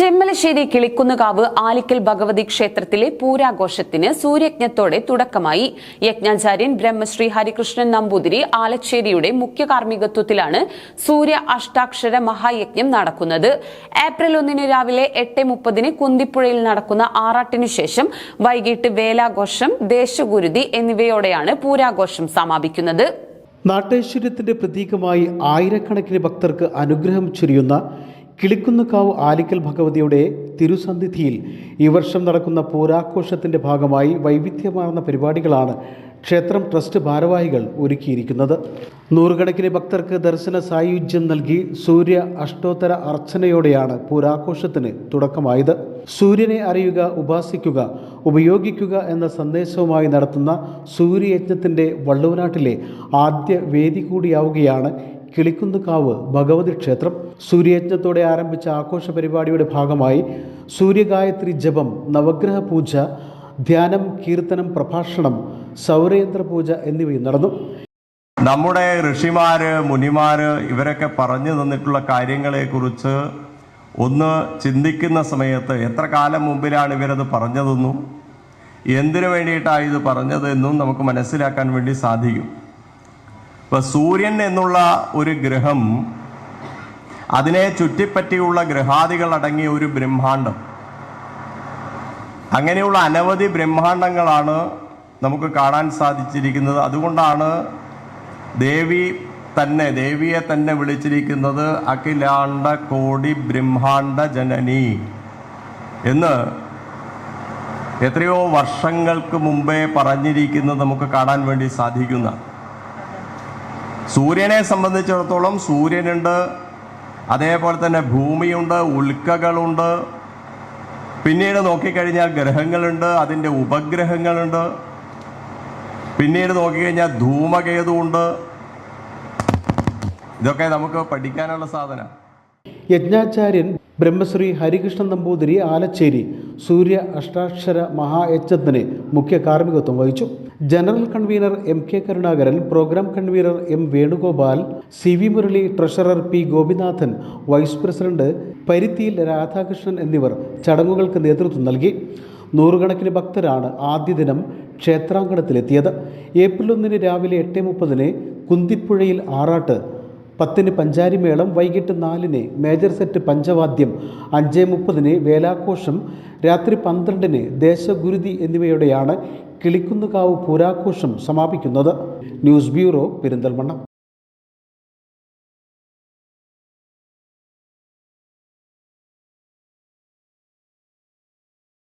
ചെമ്മലശ്ശേരി കിളിക്കുന്നുകാവ് ആലിക്കൽ ഭഗവതി ക്ഷേത്രത്തിലെ പൂരാഘോഷത്തിന് സൂര്യജ്ഞത്തോടെ തുടക്കമായി. യജ്ഞാചാര്യൻ ബ്രഹ്മശ്രീ ഹരികൃഷ്ണൻ നമ്പൂതിരി ആലച്ചേരിയുടെ മുഖ്യ കാർമ്മികത്വത്തിലാണ് സൂര്യ അഷ്ടാക്ഷര മഹായജ്ഞം നടക്കുന്നത്. ഏപ്രിൽ ഒന്നിന് രാവിലെ എട്ട് മുപ്പതിന് കുന്തിപ്പുഴയിൽ നടക്കുന്ന ആറാട്ടിനു ശേഷം വൈകിട്ട് വേലാഘോഷം ദേശഗുരുതി എന്നിവയോടെയാണ് പൂരാഘോഷം സമാപിക്കുന്നത്. നാട്ടൈശ്വര്യത്തിന്റെ പ്രതീകമായി ആയിരക്കണക്കിന് ഭക്തർക്ക് അനുഗ്രഹം ചൊരിയുന്ന കിളിക്കുന്നുകാവ് ആലിക്കൽ ഭഗവതിയുടെ തിരുസന്നിധിയിൽ ഈ വർഷം നടക്കുന്ന പൂരാഘോഷത്തിന്റെ ഭാഗമായി വൈവിധ്യമാർന്ന പരിപാടികളാണ് ക്ഷേത്രം ട്രസ്റ്റ് ഭാരവാഹികൾ ഒരുക്കിയിരിക്കുന്നത്. നൂറുകണക്കിന് ഭക്തർക്ക് ദർശന സായുജ്യം നൽകി സൂര്യ അഷ്ടോത്തര അർച്ചനയോടെയാണ് പൂരാഘോഷത്തിന് തുടക്കമായത്. സൂര്യനെ അറിയുക ഉപാസിക്കുക ഉപയോഗിക്കുക എന്ന സന്ദേശവുമായി നടത്തുന്ന സൂര്യയജ്ഞത്തിന്റെ വള്ളുവനാട്ടിലെ ആദ്യ വേദി കൂടിയാവുകയാണ് കിളിക്കുന്നുകാവ് ഭഗവതി ക്ഷേത്രം സൂര്യയജ്ഞത്തോടെ ആരംഭിച്ച ആഘോഷ പരിപാടിയുടെ ഭാഗമായി സൂര്യഗായത്രി ജപം നവഗ്രഹ പൂജ ധ്യാനം കീർത്തനം പ്രഭാഷണം സൗരേന്ദ്ര പൂജ എന്നിവയും നടന്നു. നമ്മുടെ ഋഷിമാര് മുനിമാര് ഇവരൊക്കെ പറഞ്ഞു തന്നിട്ടുള്ള കാര്യങ്ങളെക്കുറിച്ച് ഒന്ന് ചിന്തിക്കുന്ന സമയത്ത് എത്ര കാലം മുമ്പിലാണ് ഇവരത് പറഞ്ഞതെന്നും എന്തിനു വേണ്ടിയിട്ടാണ് ഇത് പറഞ്ഞതെന്നും നമുക്ക് മനസ്സിലാക്കാൻ വേണ്ടി സാധിക്കും. ഇപ്പൊ സൂര്യൻ എന്നുള്ള ഒരു ഗ്രഹം അതിനെ ചുറ്റിപ്പറ്റിയുള്ള ഗ്രഹാദികൾ അടങ്ങിയ ഒരു ബ്രഹ്മാണ്ടം. അങ്ങനെയുള്ള അനവധി ബ്രഹ്മാണ്ടങ്ങളാണ് നമുക്ക് കാണാൻ സാധിച്ചിരിക്കുന്നത്. അതുകൊണ്ടാണ് ദേവി തന്നെ ദേവിയെ തന്നെ വിളിച്ചിരിക്കുന്നത് അഖിലാണ്ട കോടി ബ്രഹ്മാണ്ട ജനനി എന്ന് എത്രയോ വർഷങ്ങൾക്ക് മുമ്പേ പറഞ്ഞിരിക്കുന്നത് നമുക്ക് കാണാൻ വേണ്ടി സാധിക്കുന്ന സൂര്യനെ സംബന്ധിച്ചിടത്തോളം സൂര്യനുണ്ട് അതേപോലെ തന്നെ ഭൂമിയുണ്ട് ഉൽക്കകളുണ്ട്. പിന്നീട് നോക്കിക്കഴിഞ്ഞാൽ ഗ്രഹങ്ങളുണ്ട് അതിന്റെ ഉപഗ്രഹങ്ങളുണ്ട്. പിന്നീട് നോക്കിക്കഴിഞ്ഞാൽ ധൂമകേതുണ്ട് ഇതൊക്കെ നമുക്ക് പഠിക്കാനുള്ള സാധനം. യജ്ഞാചാര്യൻ ബ്രഹ്മശ്രീ ഹരികൃഷ്ണൻ നമ്പൂതിരി ആലച്ചേരി സൂര്യ അഷ്ടാക്ഷര മഹായജ്ഞത്തിന് മുഖ്യ കാർമ്മികത്വം വഹിച്ചു. General convener M K Karunakaran programme convener M Venugopal C V Murali treasurer P Gopinathan vice president Parithiyil Radhakrishnan എന്നിവർ ചടങ്ങുകൾക്ക് നേതൃത്വം നൽകി. നൂറുകണക്കിന് ഭക്തരാണ് ആദ്യ ദിനം ക്ഷേത്രാങ്കണത്തിലെത്തിയത്. ഏപ്രിൽ ഒന്നിന് രാവിലെ എട്ട് മുപ്പതിന് കുന്തിപ്പുഴയിൽ ആറാട്ട് പത്തിന് പഞ്ചാരിമേളം വൈകിട്ട് നാലിന് മേജർ സെറ്റ് പഞ്ചവാദ്യം അഞ്ച് മുപ്പതിന് വേലാഘോഷം രാത്രി പന്ത്രണ്ടിന് ദേശഗുരുതി എന്നിവയോടെയാണ് കിളിക്കുന്നുകാവ് പൂരാഘോഷം സമാപിക്കുന്നത്. News bureau Perinthalmanna.